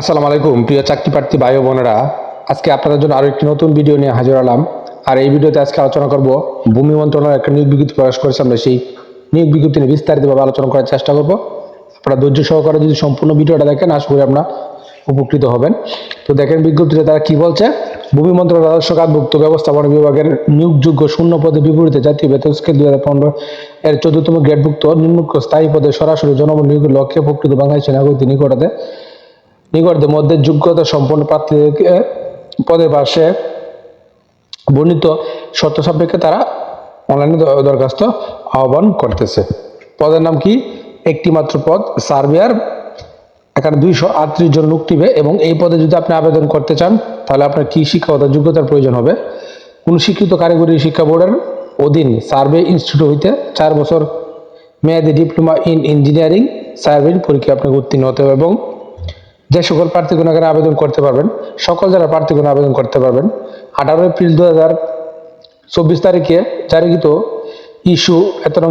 আসসালামু আলাইকুম, প্রিয় চাকরি প্রার্থী ভাই বোনেরা। আজকে আপনাদের জন্য আরও একটি নতুন ভিডিও নিয়ে হাজির হলাম। আর এই ভিডিওতে আজকে আলোচনা করব, ভূমি মন্ত্রণালয় একটা নিয়োগ বিজ্ঞপ্তি প্রকাশ করেছে। আমরা সেই নিয়োগ বিজ্ঞপ্তি নিয়ে বিস্তারিতভাবে আলোচনা করার চেষ্টা করব। আপনারা ধৈর্য সহকারে যদি সম্পূর্ণ ভিডিওটা দেখেন, আশা করি আপনারা উপকৃত হবেন। তো দেখেন বিজ্ঞপ্তিতে তারা কি বলছে? ভূমি মন্ত্রণালয় রাজস্ব খাতভুক্ত ব্যবস্থাপনা বিভাগের নিয়োগযোগ্য শূন্য পদে বিপরীতে জাতীয় বেতন স্কেল দুই হাজার পনেরো এর চোদ্দতম গ্রেডভুক্ত নিম্নক্ষ স্থায়ী পদে সরাসরি জনবল নিয়োগের লক্ষ্যে প্রকৃত বাংলাদেশি নাগরিক নিকটতে নিকটদের মধ্যে যোগ্যতা সম্পন্ন প্রার্থীদেরকে পদের পাশে বর্ণিত শর্ত সাপেক্ষে তারা অনলাইনে দরখাস্ত আহ্বান করতেছে। পদের নাম কি? একটি মাত্র পদ সার্ভেয়ার এখানে দুইশো আটত্রিশ জন লোক নিবে এবং এই পদে যদি আপনি আবেদন করতে চান, তাহলে আপনার কি শিক্ষাগত যোগ্যতার প্রয়োজন হবে? কোন শিক্ষিত কারিগরি শিক্ষা বোর্ডের অধীন সার্ভে ইনস্টিটিউট হইতে চার বছর মেয়াদি ডিপ্লোমা ইন ইঞ্জিনিয়ারিং সার্ভে পরীক্ষা আপনাকে উত্তীর্ণ হতে হবে এবং যে সকল প্রার্থীগণ এখানে আবেদন করতে পারবেন, সকল যারা প্রার্থীগণ আবেদন করতে পারবেন, আঠারো এপ্রিল দু হাজার চব্বিশ তারিখে জারিকৃত ইস্যু এতরং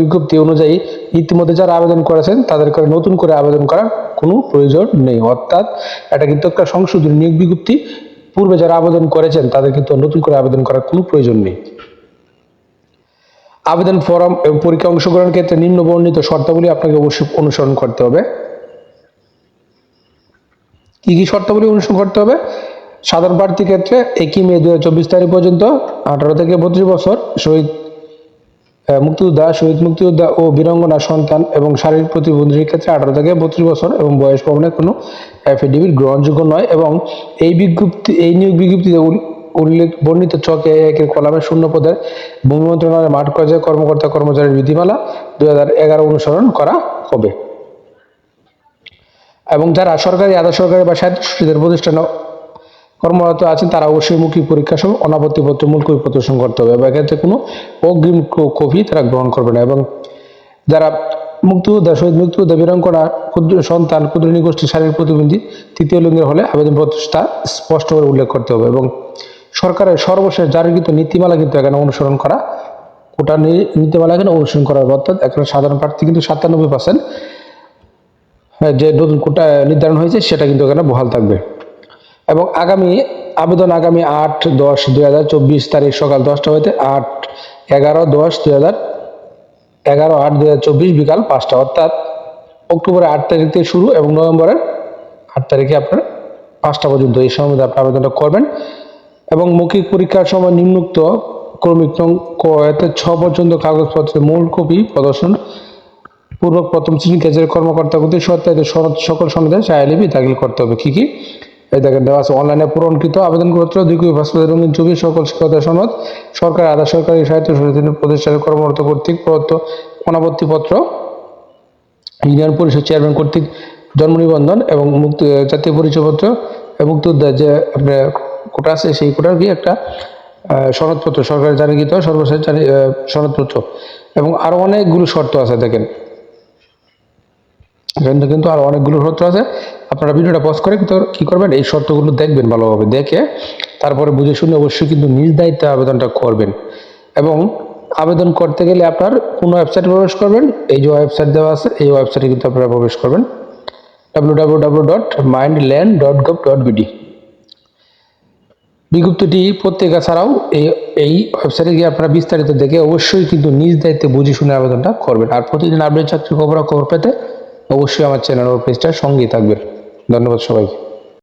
বিজ্ঞপ্তি অনুযায়ী ইতিমধ্যে যারা আবেদন করেছেন, তাদের করে নতুন করে আবেদন করার কোনো প্রয়োজন নেই। অর্থাৎ এটা কিন্তু একটা সংশোধনী নিয়োগ বিজ্ঞপ্তি। পূর্বে যারা আবেদন করেছেন, তাদের কিন্তু নতুন করে আবেদন করার কোনো প্রয়োজন নেই। আবেদন ফরম এবং পরীক্ষা অংশগ্রহণের ক্ষেত্রে নিম্ন বর্ণিত শর্তাবলী আপনাকে অবশ্যই অনুসরণ করতে হবে। কি কি শর্তাবলী অনুসরণ করতে হবে? সাধারণ প্রার্থীর ক্ষেত্রে একই মে দু চব্বিশ তারিখ পর্যন্ত আঠারো থেকে বত্রিশ বছর শহীদ মুক্তিযোদ্ধা শহীদ মুক্তিযোদ্ধা ও বীরঙ্গনা সন্তান এবং শারীরিক প্রতিবন্ধীর ক্ষেত্রে আঠারো থেকে বত্রিশ বছর এবং বয়স প্রমাণের কোনো অ্যাফিডেভিট গ্রহণযোগ্য নয় এবং এই বিজ্ঞপ্তি, এই নিয়োগ বিজ্ঞপ্তিতে উল্লেখ, বর্ণিত চকে একের কলামে শূন্য পদের ভূমি মন্ত্রণালয়ের মাঠ পর্যায়ে কর্মকর্তা কর্মচারীর বিধিমালা দু হাজার এগারো অনুসরণ করা হবে। এবং যারা সরকারি, আধা সরকারি বা স্বায়ত্তশাসিত প্রতিষ্ঠানে কর্মরত আছেন, তারা অবশ্যই মৌখিক পরীক্ষা সহ অনাপত্তিপত্র, মূল কপি প্রদর্শন করতে হবে। এবং এক্ষেত্রে কোনো অগ্রিম কপি তারা গ্রহণ করবে না। এবং যারা মুক্তিযোদ্ধা, শহীদ মুক্তিযোদ্ধা, বীরাঙ্গনা, ক্ষুদ্র সন্তান, ক্ষুদ্র নিগোষ্ঠী শারীরিক প্রতিবন্ধী, তৃতীয় লিঙ্গের হলে আবেদনপত্রটা স্পষ্ট করে উল্লেখ করতে হবে। এবং সরকারের সর্বশেষ জারিকৃত নীতিমালা কিন্তু এখানে অনুসরণ করা ওটা নীতিমালা এখানে অনুসরণ করা হবে। অর্থাৎ এখানে সাধারণ প্রার্থী কিন্তু সাতানব্বই পার্সেন্ট যে নতুন কোটা নির্ধারণ হয়েছে, সেটা কিন্তু এখানে বহাল থাকবে। এবং আগামী আবেদন আগামী আট দশ দুই হাজার চব্বিশ তারিখ সকাল দশটা হইতে আট এগারো দশ দুই হাজার এগারো আট দুই হাজার চব্বিশ বিকাল পাঁচটা, অর্থাৎ অক্টোবরের আট তারিখ থেকে শুরু এবং নভেম্বরের আট তারিখে আপনার পাঁচটা পর্যন্ত এই সময় আপনি আবেদনটা করবেন। এবং মৌখিক পরীক্ষার সময় নিম্নোক্ত ক্রমিক ছ পর্যন্ত কাগজপত্রের মূল কপি প্রদর্শন পূর্বক প্রথম শ্রেণি কাজের কর্মকর্তা প্রতি সত্যায়িত সকল সনদে চাইলিপি দাখিল করতে হবে। কি কি? এই দেখেন, দেওয়া আছে অনলাইনে পূরণকৃত আবেদনপত্র দুই কপি পাসপোর্টের রঙিন ছবি, সকল শিক্ষকতা সনদ, সরকার আধা সরকারি সাহিত্য সচেতন প্রতিষ্ঠানের কর্মরত কর্তৃক প্রদত্ত অনাপত্তিপত্র ইউনিয়ন পরিষদ চেয়ারম্যান কর্তৃক জন্ম নিবন্ধন এবং মুক্তি জাতীয় পরিচয়পত্র মুক্তিযোদ্ধা যে আপনার কোটা আছে, সেই কোটার কি একটা সনদপত্র সরকার জারিকৃত সর্বশেষ সনদপত্র। এবং আরও অনেকগুলো শর্ত আছে, দেখেন। এখানে কিন্তু আরও অনেকগুলো শর্ত আছে। আপনারা ভিডিওটা পজ করে কিন্তু কি করবেন, এই শর্তগুলো দেখবেন ভালোভাবে, দেখে তারপরে বুঝে শুনে অবশ্যই কিন্তু নিজ দায়িত্বে আবেদনটা করবেন। এবং আবেদন করতে গেলে আপনার কোনো ওয়েবসাইটে প্রবেশ করবেন, এই যে ওয়েবসাইট দেওয়া আছে, এই ওয়েবসাইটে কিন্তু আপনারা প্রবেশ করবেন। W W W dot mind land dot gov dot BD বিজ্ঞপ্তিটি পত্রিকা ছাড়াও এই এই ওয়েবসাইটে গিয়ে আপনারা বিস্তারিত দেখে অবশ্যই কিন্তু নিজ দায়িত্বে বুঝে শুনে আবেদনটা করবেন। আর প্রতিদিন আপডেট চাকরি খবর খবর পেতে অবশ্যই আমার চ্যানেল ও পেজটার সঙ্গেই থাকবেন। ধন্যবাদ সবাইকে।